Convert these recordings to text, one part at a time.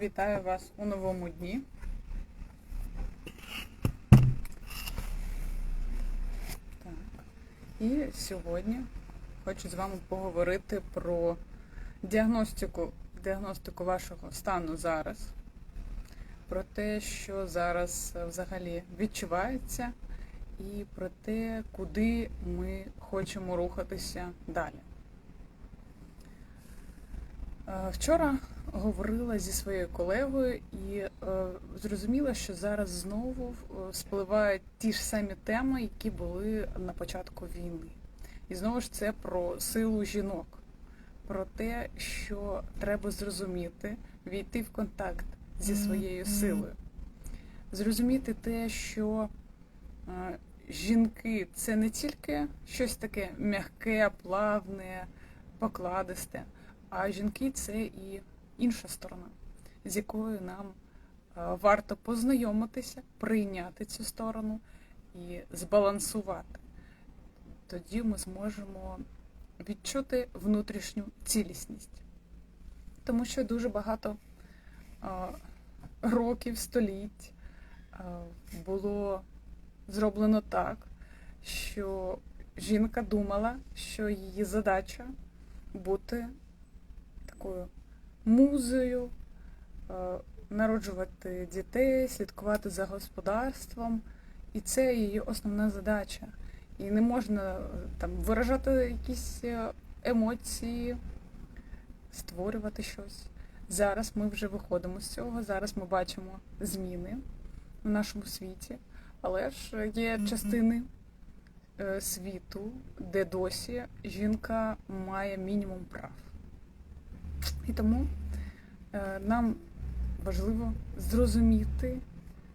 Вітаю вас у новому дні. Так. І сьогодні хочу з вами поговорити про діагностику, діагностику вашого стану зараз, про те, що зараз взагалі відчувається, і про те, куди ми хочемо рухатися далі. Е, Вчора говорила зі своєю колегою і е, зрозуміла, що зараз знову е, спливають ті ж самі теми, які були на початку війни. І знову ж це про силу жінок, про те, що треба зрозуміти, війти в контакт зі своєю силою, зрозуміти те, що е, жінки це не тільки щось таке м'яке, плавне, покладисте. А жінки це і інша сторона, з якою нам е, варто познайомитися, прийняти цю сторону і збалансувати. Тоді ми зможемо відчути внутрішню цілісність. Тому що дуже багато е, років, століть е, було зроблено так, що жінка думала, що її задача бути такою музою, е, народжувати дітей, слідкувати за господарством. І це її основна задача. І не можна е, там виражати якісь е, емоції, створювати щось. Зараз ми вже виходимо з цього, зараз ми бачимо зміни в нашому світі, але ж є частини світу, де досі жінка має мінімум прав. І тому е, нам важливо зрозуміти,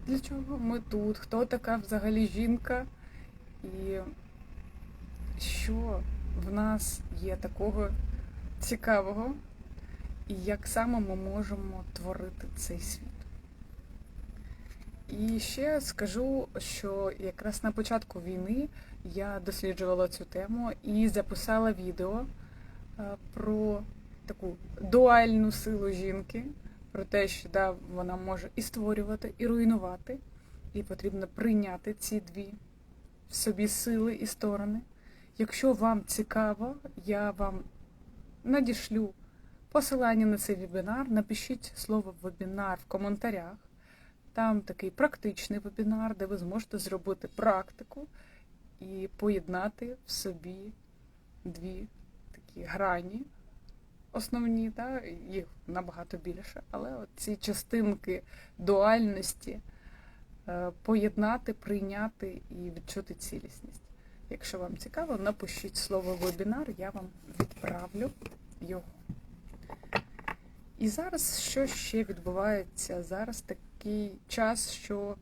для чого ми тут, хто така взагалі жінка, і що в нас є такого цікавого, і як саме ми можемо творити цей світ. І ще скажу, що якраз на початку війни я досліджувала цю тему і записала відео е, про таку дуальну силу жінки, про те, що да, вона може і створювати, і руйнувати, і потрібно прийняти ці дві в собі сили і сторони. Якщо вам цікаво, я вам надішлю посилання на цей вебінар. Напишіть слово вебінар в коментарях. Там такий практичний вебінар, де ви зможете зробити практику і поєднати в собі дві такі грані основні, да, їх набагато більше, але от ці частинки дуальності е, поєднати, прийняти і відчути цілісність. Якщо вам цікаво, напишіть слово вебінар, я вам відправлю його. І зараз що ще відбувається? Зараз такий час, що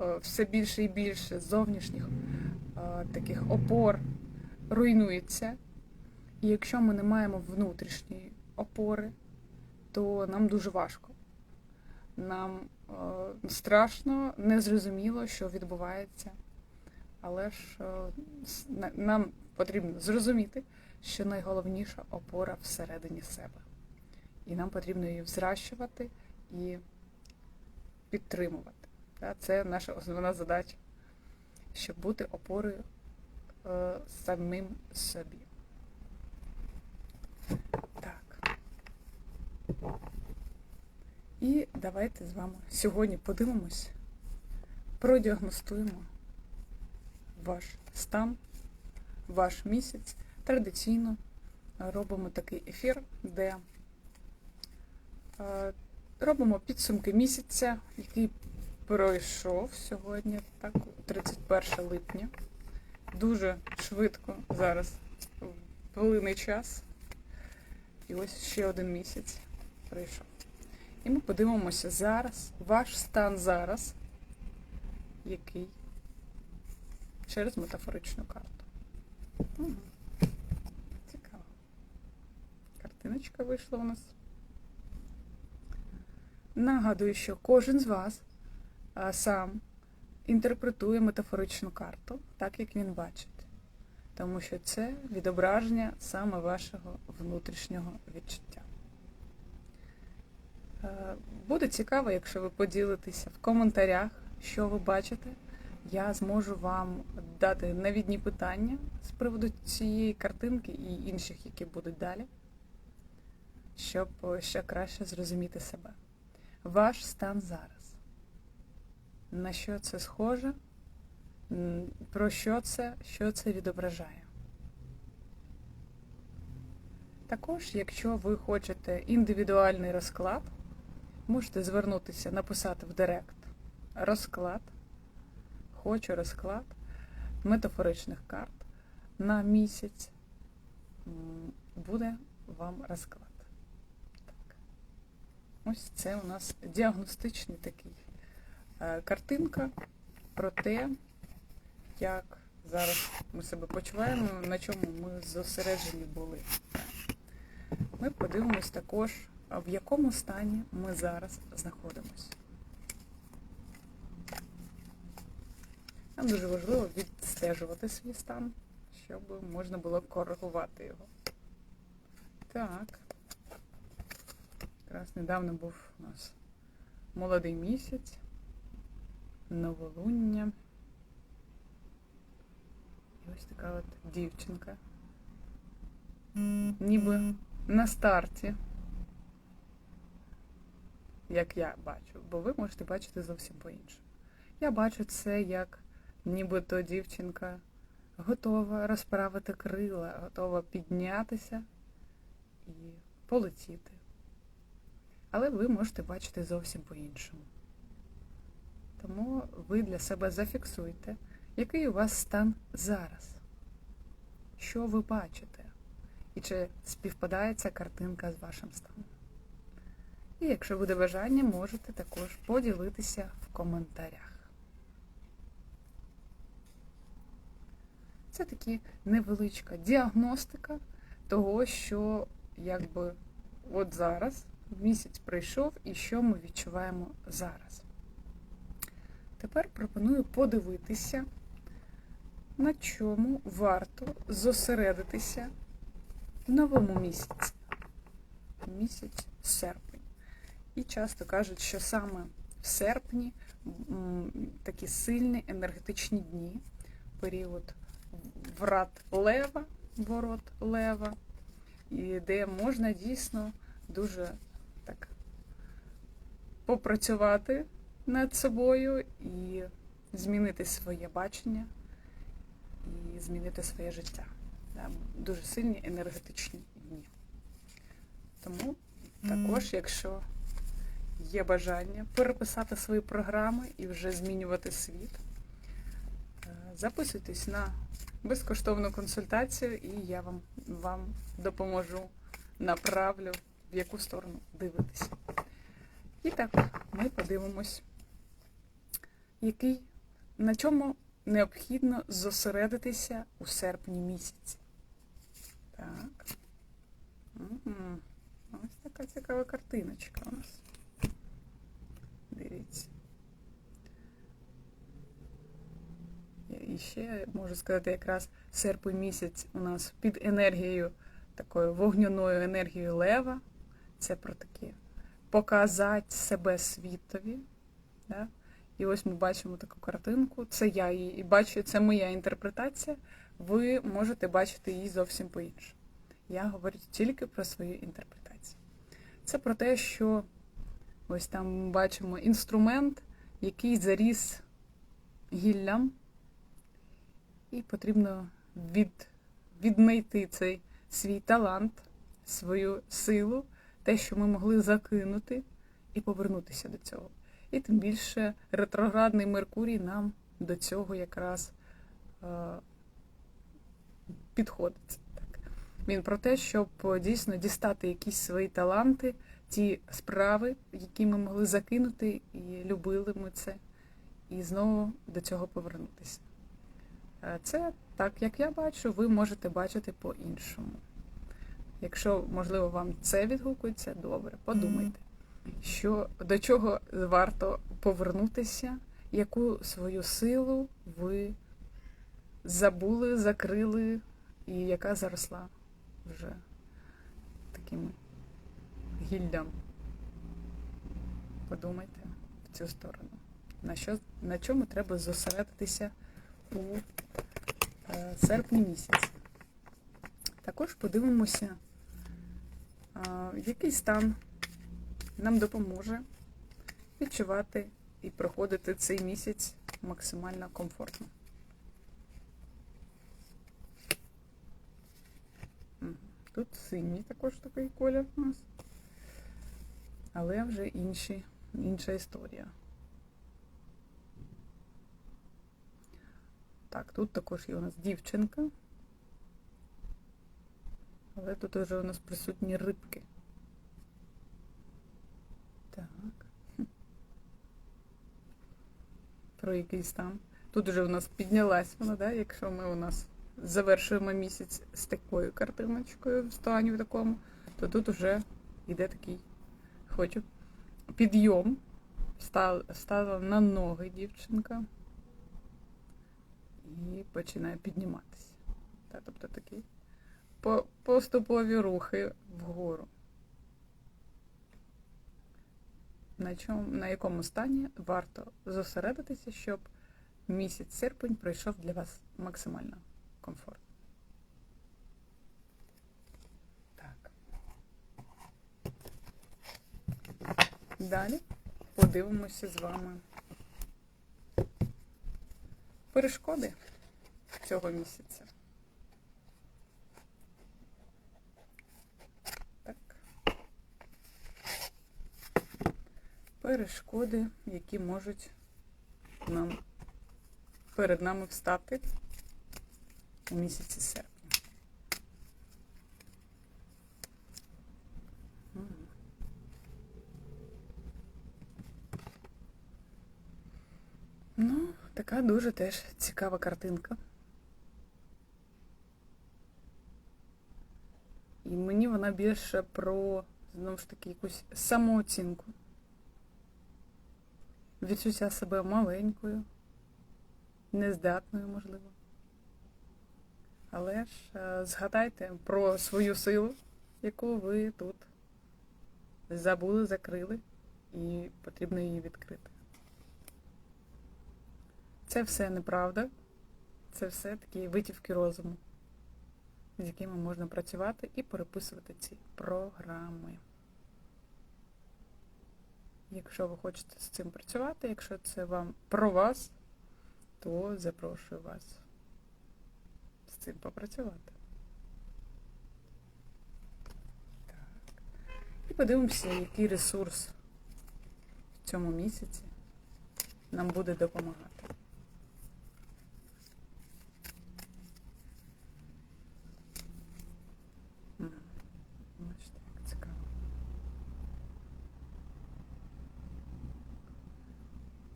е, все більше і більше зовнішніх е, таких опор руйнується. І якщо ми не маємо внутрішньої опори, то нам дуже важко. Нам е, страшно, незрозуміло, що відбувається. Але ж е, нам потрібно зрозуміти, що найголовніша опора всередині себе. І нам потрібно її взращувати і підтримувати. Це наша основна задача, щоб бути опорою е, самим собі. Так. І давайте з вами сьогодні подивимось, продіагностуємо ваш стан, ваш місяць. Традиційно робимо такий ефір, де е, робимо підсумки місяця, який пройшов сьогодні, так, 31 липня. Дуже швидко зараз хвилинний час. І ось ще один місяць прийшов. І ми подивимося зараз, ваш стан зараз, який через метафоричну карту. Мгм. Цікаво. Картиночка вийшла у нас. Нагадую, що кожен з вас сам інтерпретує метафоричну карту так, як він бачить. Тому що це відображення саме вашого внутрішнього відчуття. Е, Буде цікаво, якщо ви поділитеся в коментарях, що ви бачите. Я зможу вам дати навідні питання з приводу цієї картинки і інших, які будуть далі, щоб ще краще зрозуміти себе. Ваш стан зараз. На що це схоже? Про що це, що це відображає? Також, якщо ви хочете індивідуальний розклад, можете звернутися, написати в Директ розклад. Хочу розклад метафоричних карт на місяць. Буде вам розклад. Так. Ось це у нас діагностичний такий е, картинка про те, як зараз ми себе почуваємо, на чому ми зосереджені були. Ми подивимось також, в якому стані ми зараз знаходимося. Нам дуже важливо відстежувати свій стан, щоб можна було коригувати його. Так. Якраз недавно був у нас молодий місяць, новолуння. І ось така от дівчинка. Ніби на старті, як я бачу, бо ви можете бачити зовсім по-іншому. Я бачу це як нібито дівчинка готова розправити крила, готова піднятися і полетіти. Але ви можете бачити зовсім по-іншому. Тому ви для себе зафіксуйте, який у вас стан зараз. Що ви бачите? І чи співпадає ця картинка з вашим станом? І якщо буде бажання, можете також поділитися в коментарях. Це таки невеличка діагностика того, що якби от зараз місяць пройшов і що ми відчуваємо зараз. Тепер пропоную подивитися, на чому варто зосередитися в новому місяці. Місяць серпень. І часто кажуть, що саме в серпні такі сильні енергетичні дні, період врат лева, ворот лева, і де можна дійсно дуже так попрацювати над собою і змінити своє бачення, і змінити своє життя. Да, Дуже сильні енергетичні дні. Тому також, якщо є бажання переписати свої програми і вже змінювати світ, е, записуйтесь на безкоштовну консультацію, і я вам, вам допоможу, направлю, в яку сторону дивитися. І так, ми подивимось, який, на чому необхідно зосередитися у серпні місяці. Так. Угу. Ось така цікава картиночка у нас. Дивіться. І ще можу сказати, якраз серпень місяць у нас під енергією, такою вогняною енергією лева. Це про таке показати себе світові. Да? І ось ми бачимо таку картинку. Це я її і бачу, це моя інтерпретація. Ви можете бачити її зовсім по-іншому. Я говорю тільки про свою інтерпретацію. Це про те, що ось там ми бачимо інструмент, який заріс гіллям, і потрібно від, віднайти цей свій талант, свою силу, те, що ми могли закинути, і повернутися до цього. І тим більше ретроградний Меркурій нам до цього якраз е, підходить. Так. Він про те, щоб дійсно дістати якісь свої таланти, ті справи, які ми могли закинути, і любили ми це, і знову до цього повернутися. Е, Це так, як я бачу, ви можете бачити по-іншому. Якщо, можливо, вам це відгукується, добре, подумайте, що до чого варто повернутися, яку свою силу ви забули, закрили, і яка заросла вже таким гіллям. подумайте в цю сторону. На, що, на чому треба зосередитися у е, серпні місяці. Також подивимося, який стан нам допоможе відчувати і проходити цей місяць максимально комфортно. Тут синій також такий колір у нас. Але вже інші, інша історія. Так, тут також є у нас дівчинка. Але тут вже у нас присутні рибки. Так. Про якийсь там. Тут вже у нас піднялась вона, да? якщо ми у нас завершуємо місяць з такою картиночкою в стані в такому, то тут вже йде такий, хочу, підйом. Стала, стала на ноги дівчинка і починає підніматися. Тобто такі поступові рухи вгору. На, чому, на якому стані варто зосередитися, щоб місяць серпень пройшов для вас максимально комфортно. Так. Далі подивимося з вами перешкоди цього місяця. Так. Перешкоди, які можуть нам перед нами встати у місяці серпня. Така дуже теж цікава картинка. І мені вона більше про, знову ж таки, якусь самооцінку. Відчуття себе маленькою, нездатною, можливо. Але ж е, згадайте про свою силу, яку ви тут забули, закрили, і потрібно її відкрити. Це все неправда, це все такі витівки розуму, з якими можна працювати і переписувати ці програми. Якщо ви хочете з цим працювати, якщо це вам про вас, то запрошую вас з цим попрацювати. Так. І подивимося, який ресурс в цьому місяці нам буде допомагати. М, Бачите, як цікаво.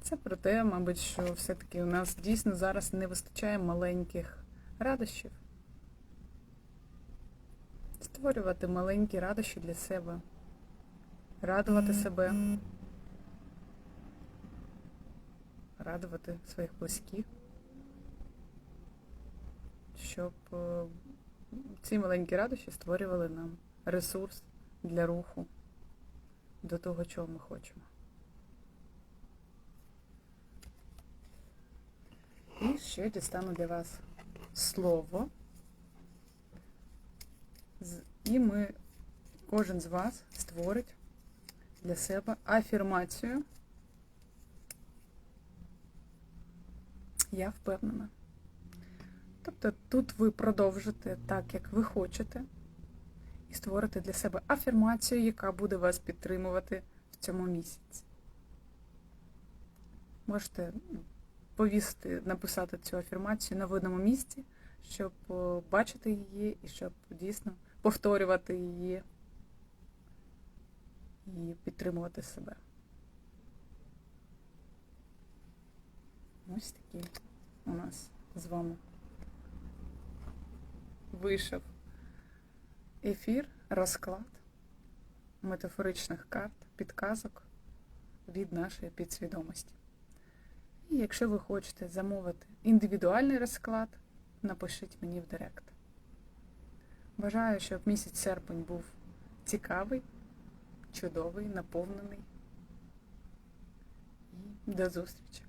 Це про те, мабуть, що все-таки у нас дійсно зараз не вистачає маленьких радощів. Створювати маленькі радощі для себе, радувати себе, радувати своїх близьких, щоб е, ці маленькі радощі створювали нам ресурс для руху до того, чого ми хочемо. І ще дістану для вас слово. І ми, кожен з вас створить для себе афірмацію. Я впевнена. Тобто тут ви продовжите так, як ви хочете, і створите для себе афірмацію, яка буде вас підтримувати в цьому місяці. Можете повісити, написати цю афірмацію на видному місці, щоб е, бачити її і щоб дійсно повторювати її і підтримувати себе. Ось такий у нас з вами вийшов ефір, розклад метафоричних карт, підказок від нашої підсвідомості. І якщо ви хочете замовити індивідуальний розклад, напишіть мені в директ. Бажаю, щоб місяць серпень був цікавий, чудовий, наповнений І До зустрічі.